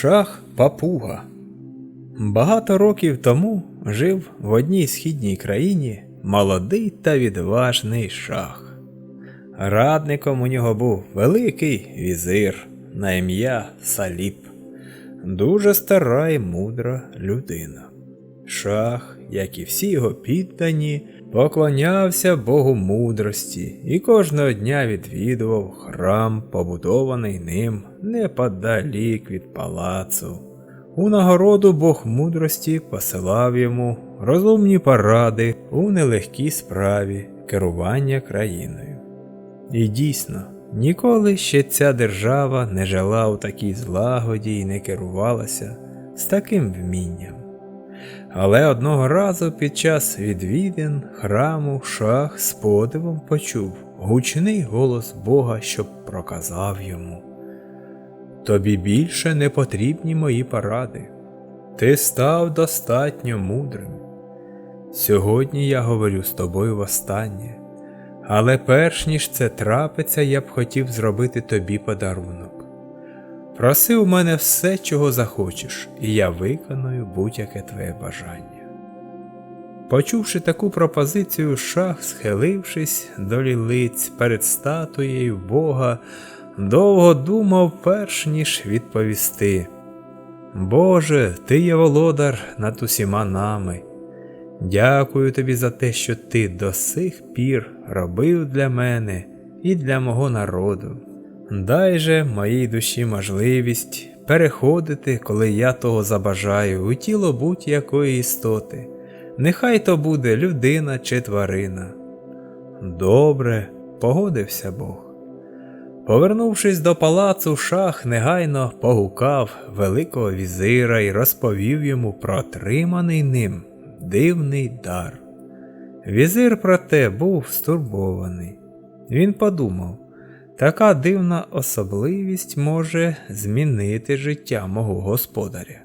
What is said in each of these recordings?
Шах Папуга. Багато років тому жив в одній східній країні молодий та відважний шах. Радником у нього був великий візир на ім'я Саліп, дуже стара і мудра людина. Шах, як і всі його піддані, поклонявся Богу мудрості і кожного дня відвідував храм, побудований ним неподалік від палацу. У нагороду Бог мудрості посилав йому розумні поради у нелегкій справі керування країною. І дійсно, ніколи ще ця держава не жила у такій злагоді і не керувалася з таким вмінням. Але одного разу під час відвідин храму шах з подивом почув гучний голос Бога, що проказав йому. Тобі більше не потрібні мої поради. Ти став достатньо мудрим. Сьогодні я говорю з тобою востаннє, але перш ніж це трапиться, я б хотів зробити тобі подарунок. Проси у мене все, чого захочеш, і я виконую будь-яке твоє бажання. Почувши таку пропозицію, шах, схилившись до лілиць перед статуєю Бога, довго думав, перш ніж відповісти. Боже, ти є володар над усіма нами. Дякую тобі за те, що ти до сих пір робив для мене і для мого народу. Дай же моїй душі можливість переходити, коли я того забажаю, у тіло будь-якої істоти. Нехай то буде людина чи тварина. Добре, погодився Бог. Повернувшись до палацу, шах негайно погукав великого візира і розповів йому про отриманий ним дивний дар. Візир, проте, був стурбований. Він подумав, така дивна особливість може змінити життя мого господаря.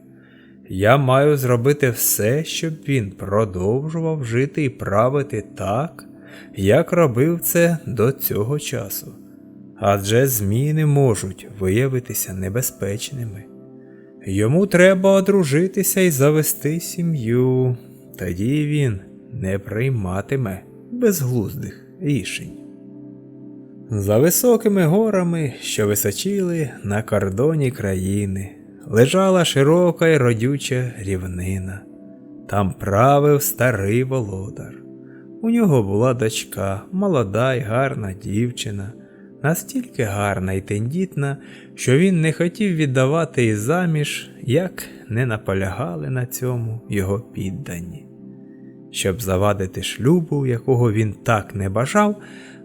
Я маю зробити все, щоб він продовжував жити і правити так, як робив це до цього часу. Адже зміни можуть виявитися небезпечними. Йому треба одружитися і завести сім'ю, тоді він не прийматиме безглуздих рішень. За високими горами, що височили на кордоні країни, лежала широка й родюча рівнина. Там правив старий володар. У нього була дочка, молода й гарна дівчина, настільки гарна й тендітна, що він не хотів віддавати її заміж, як не наполягали на цьому його піддані. Щоб завадити шлюбу, якого він так не бажав,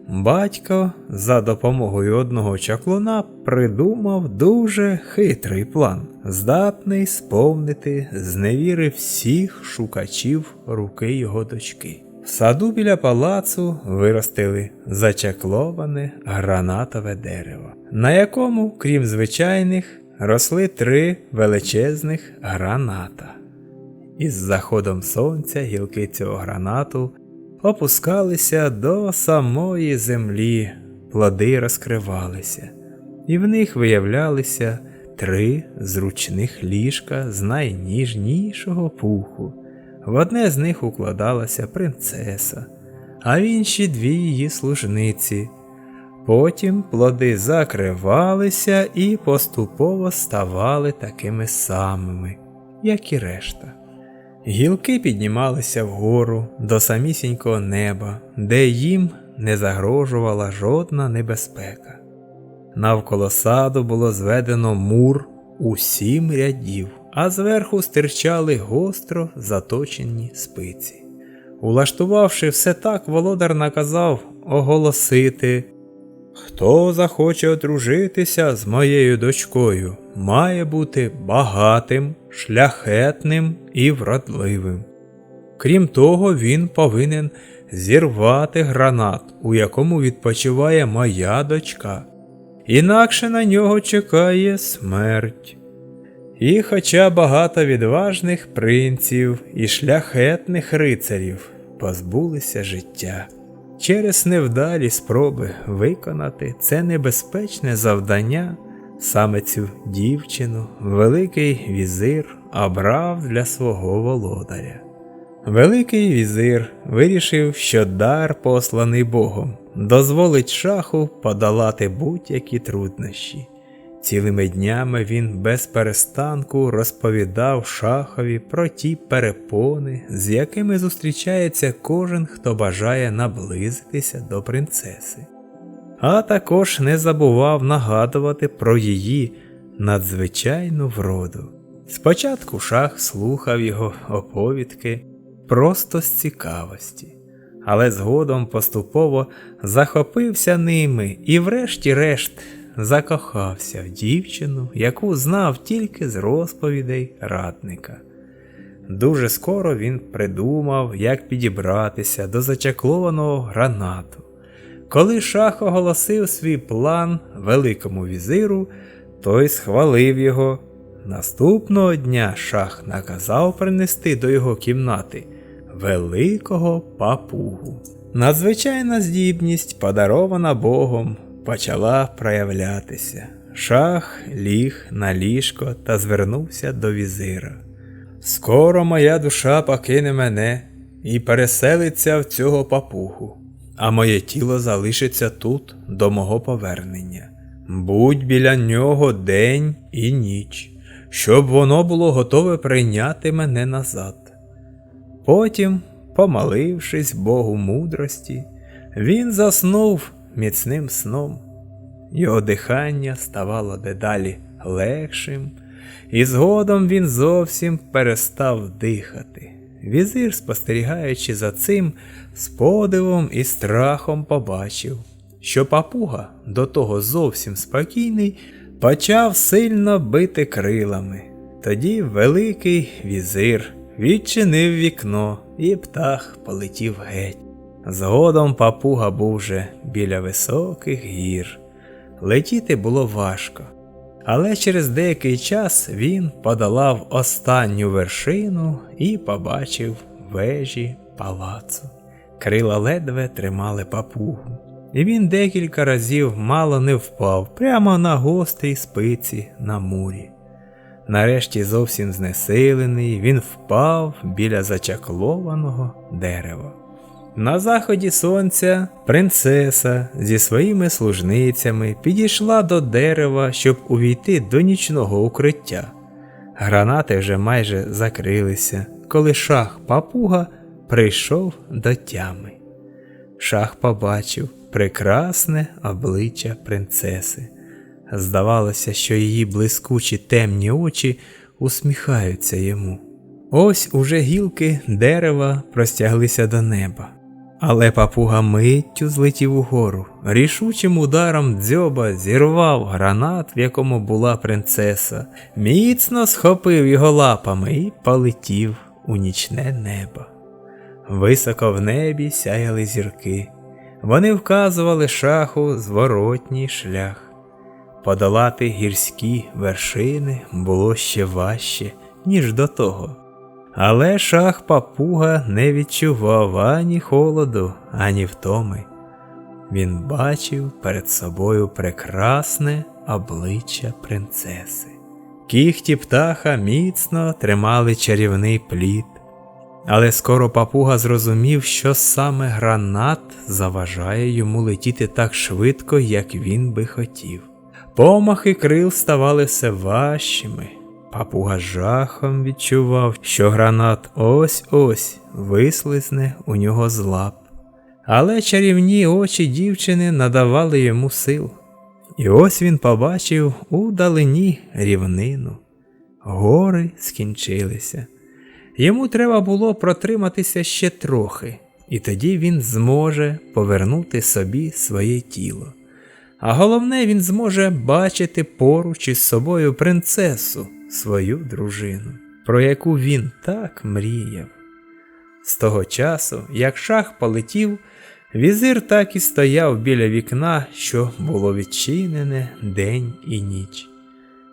батько за допомогою одного чаклуна придумав дуже хитрий план, здатний сповнити зневіри всіх шукачів руки його дочки. В саду біля палацу виростили зачакловане гранатове дерево, на якому, крім звичайних, росли три величезних граната. Із заходом сонця гілки цього гранату опускалися до самої землі, плоди розкривалися, і в них виявлялися три зручних ліжка з найніжнішого пуху. В одне з них укладалася принцеса, а в інші дві її служниці. Потім плоди закривалися і поступово ставали такими самими, як і решта. Гілки піднімалися вгору до самісінького неба, де їм не загрожувала жодна небезпека. Навколо саду було зведено мур у сім рядів, а зверху стирчали гостро заточені спиці. Улаштувавши все так, володар наказав оголосити Хто захоче одружитися з моєю дочкою, має бути багатим, шляхетним і вродливим. Крім того, він повинен зірвати гранат, у якому відпочиває моя дочка, інакше на нього чекає смерть. І хоча багато відважних принців і шляхетних рицарів позбулися життя. Через невдалі спроби виконати це небезпечне завдання, Саме цю дівчину великий візир обрав для свого володаря. Великий візир вирішив, що дар, посланий Богом, дозволить шаху подолати будь-які труднощі. Цілими днями він без перестанку розповідав шахові про ті перепони, з якими зустрічається кожен, хто бажає наблизитися до принцеси. А також не забував нагадувати про її надзвичайну вроду. Спочатку шах слухав його оповідки просто з цікавості, але згодом поступово захопився ними і, врешті-решт, закохався в дівчину, яку знав тільки з розповідей радника. Дуже скоро він придумав, як підібратися до зачаклованого гранату. Коли шах оголосив свій план великому візиру, той схвалив його. Наступного дня шах наказав принести до його кімнати великого папугу. Надзвичайна здібність, подарована Богом, почала проявлятися. Шах ліг на ліжко та звернувся до візира. Скоро моя душа покине мене і переселиться в цього папугу, а моє тіло залишиться тут до мого повернення. Будь біля нього день і ніч, щоб воно було готове прийняти мене назад. Потім, помолившись Богу мудрості, він заснув міцним сном. Його дихання ставало дедалі легшим, і згодом він зовсім перестав дихати. Візир, спостерігаючи за цим, з подивом і страхом побачив, що папуга, до того зовсім спокійний, почав сильно бити крилами. Тоді великий візир відчинив вікно, і птах полетів геть. Згодом папуга був вже біля високих гір. Летіти було важко, але через деякий час він подолав останню вершину і побачив вежі палацу. Крила ледве тримали папугу, і він декілька разів мало не впав прямо на гострій спиці на мурі. Нарешті зовсім знесилений, він впав біля зачаклованого дерева. На заході сонця принцеса зі своїми служницями підійшла до дерева, щоб увійти до нічного укриття. Гранати вже майже закрилися, коли шах папуга прийшов до тями. Шах побачив прекрасне обличчя принцеси. Здавалося, що її блискучі темні очі усміхаються йому. Ось уже гілки дерева простяглися до неба. Але папуга миттю злетів угору, рішучим ударом дзьоба зірвав гранат, в якому була принцеса, міцно схопив його лапами і полетів у нічне небо. Високо в небі сяяли зірки. Вони вказували шаху зворотній шлях. Подолати гірські вершини було ще важче, ніж до того. Але шах папуга не відчував ані холоду, ані втоми. Він бачив перед собою прекрасне обличчя принцеси. Кіхті птаха міцно тримали чарівний плід, але скоро папуга зрозумів, що саме гранат заважає йому летіти так швидко, як він би хотів. Помахи крил ставали все важчими. Папуга жахом відчував, що гранат ось ось вислизне у нього з лап. Але чарівні очі дівчини надавали йому сил. І ось він побачив у далині рівнину. Гори скінчилися. Йому треба було протриматися ще трохи, і тоді він зможе повернути собі своє тіло. А головне, він зможе бачити поруч із собою принцесу, свою дружину, про яку він так мріяв. З того часу, як шах полетів, візир так і стояв біля вікна, що було відчинене день і ніч.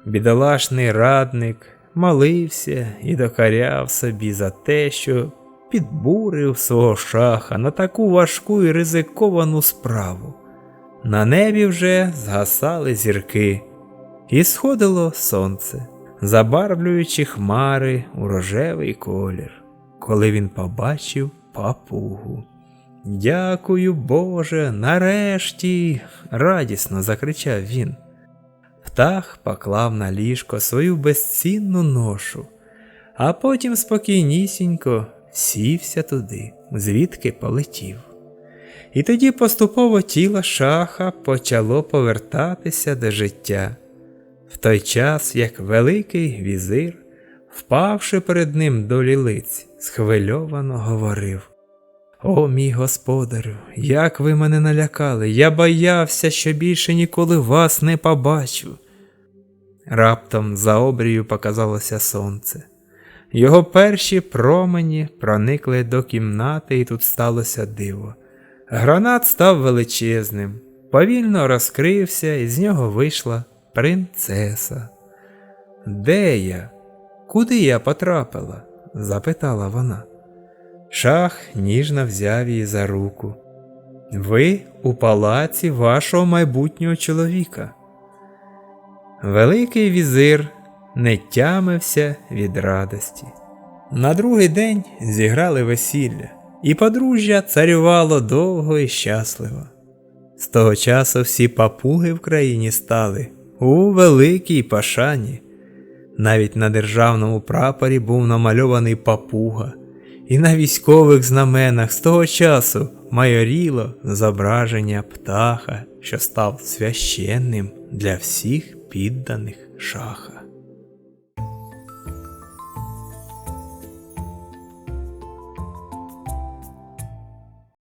Бідолашний радник молився і докаряв собі за те, що підбурив свого шаха на таку важку і ризиковану справу. На небі вже згасали зірки, і сходило сонце, забарвлюючи хмари у рожевий колір, коли він побачив папугу. Дякую, Боже, нарешті. радісно закричав він. Птах поклав на ліжко свою безцінну ношу, а потім спокійнісінько сівся туди, звідки полетів. І тоді поступово тіло шаха почало повертатися до життя, в той час як великий візир, впавши перед ним до лілиць, схвильовано говорив. О, мій господарю, як ви мене налякали, я боявся, що більше ніколи вас не побачу. Раптом за обрію показалося сонце. Його перші промені проникли до кімнати, і тут сталося диво. Гранат став величезним, повільно розкрився, і з нього вийшла принцеса. Де я? Куди я потрапила? запитала вона. Шах ніжно взяв її за руку. Ви у палаці вашого майбутнього чоловіка. Великий візир не тямився від радості. На другий день зіграли весілля, і подружжя царювало довго і щасливо. З того часу всі папуги в країні стали у великій пашані. Навіть на державному прапорі був намальований папуга, і на військових знаменах з того часу майоріло зображення птаха, що став священним для всіх підданих шаха.